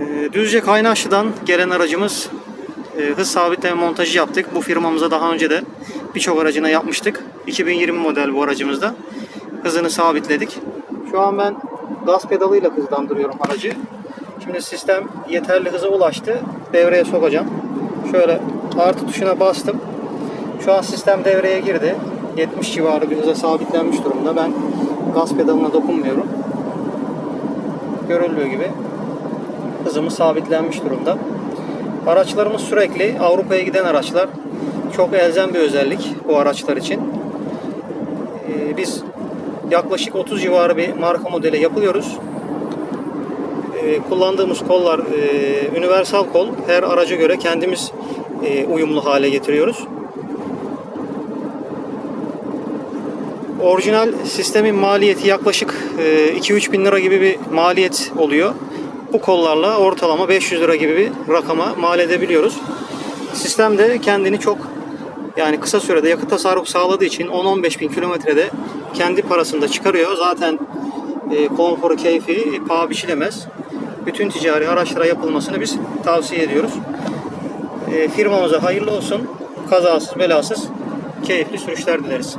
Ee, Düzce Kaynaşlı'dan gelen aracımız e, hız sabitleme montajı yaptık. Bu firmamıza daha önce de birçok aracına yapmıştık. 2020 model bu aracımızda. Hızını sabitledik. Şu an ben gaz pedalıyla hızlandırıyorum aracı. Şimdi sistem yeterli hıza ulaştı. Devreye sokacağım. Şöyle artı tuşuna bastım. Şu an sistem devreye girdi. 70 civarı bir hıza sabitlenmiş durumda. Ben gaz pedalına dokunmuyorum. Görüldüğü gibi hızımız sabitlenmiş durumda. Araçlarımız sürekli Avrupa'ya giden araçlar. Çok elzem bir özellik bu araçlar için. Ee, biz yaklaşık 30 civarı bir marka modele yapılıyoruz. Ee, kullandığımız kollar e, universal kol. Her araca göre kendimiz e, uyumlu hale getiriyoruz. Orijinal sistemin maliyeti yaklaşık e, 2-3 bin lira gibi bir maliyet oluyor. Bu kollarla ortalama 500 lira gibi bir rakama mal edebiliyoruz. Sistem de kendini çok yani kısa sürede yakıt tasarrufu sağladığı için 10-15 bin kilometrede kendi parasında çıkarıyor. Zaten e, konforu, keyfi paha biçilemez. Bütün ticari araçlara yapılmasını biz tavsiye ediyoruz. E, firmamıza hayırlı olsun. Kazasız belasız keyifli sürüşler dileriz.